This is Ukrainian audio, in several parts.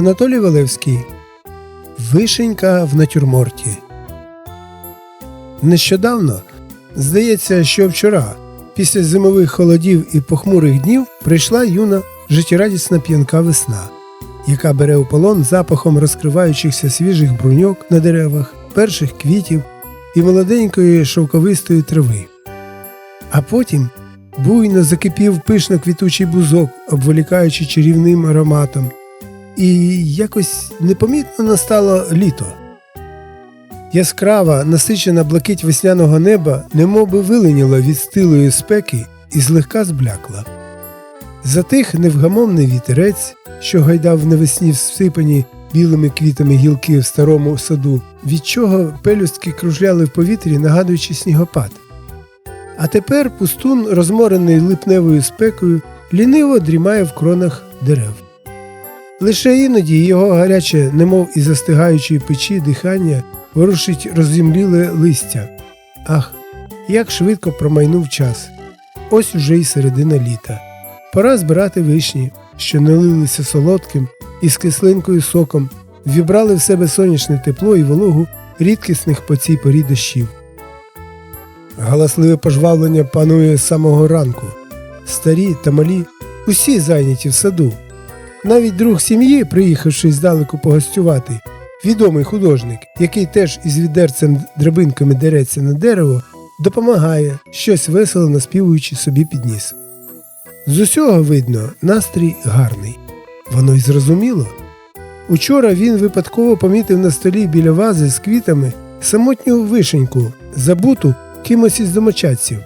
Анатолій Валевський Вишенька в натюрморті. Нещодавно, здається, що вчора, після зимових холодів і похмурих днів, прийшла юна життєрадісна п'янка весна, яка бере у полон запахом розкриваючихся свіжих бруньок на деревах, перших квітів і молоденької шовковистої трави. А потім буйно закипів пишно квітучий бузок, обволікаючи чарівним ароматом, і якось непомітно настало літо. Яскрава, насичена блакить весняного неба немовби вилиніла від стилої спеки і злегка зблякла. Затих невгамовний вітерець, що гайдав навесні всипані білими квітами гілки в старому саду, від чого пелюстки кружляли в повітрі, нагадуючи снігопад. А тепер пустун, розморений липневою спекою, ліниво дрімає в кронах дерев. Лише іноді його гаряче, немов із застигаючої печі дихання, ворушить роззімліле листя. Ах, як швидко промайнув час. Ось уже й середина літа. Пора збирати вишні, що налилися солодким і з кислинкою соком, вібрали в себе сонячне тепло і вологу рідкісних по цій порі дощів. Галасливе пожвавлення панує з самого ранку. Старі та малі, усі зайняті в саду. Навіть друг сім'ї, приїхавши здалеку погостювати, відомий художник, який теж із відерцем драбинками дереться на дерево, допомагає, щось весело наспівуючи собі під ніс. З усього видно, настрій гарний. Воно й зрозуміло. Учора він випадково помітив на столі біля вази з квітами самотню вишеньку, забуту кимось із домочадців.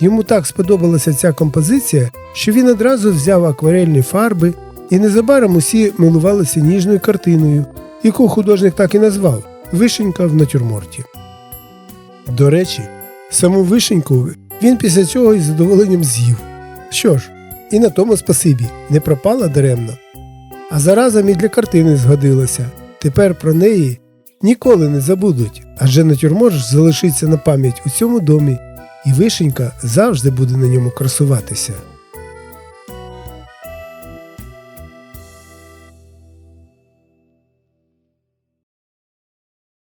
Йому так сподобалася ця композиція, що він одразу взяв акварельні фарби і незабаром усі милувалися ніжною картиною, яку художник так і назвав Вишенька в натюрморті. До речі, саму вишеньку він після цього із задоволенням з'їв. Що ж, і на тому спасибі не пропала даремно. А заразом і для картини згодилася. Тепер про неї ніколи не забудуть, адже натюрморт залишиться на пам'ять у цьому домі, і вишенька завжди буде на ньому красуватися.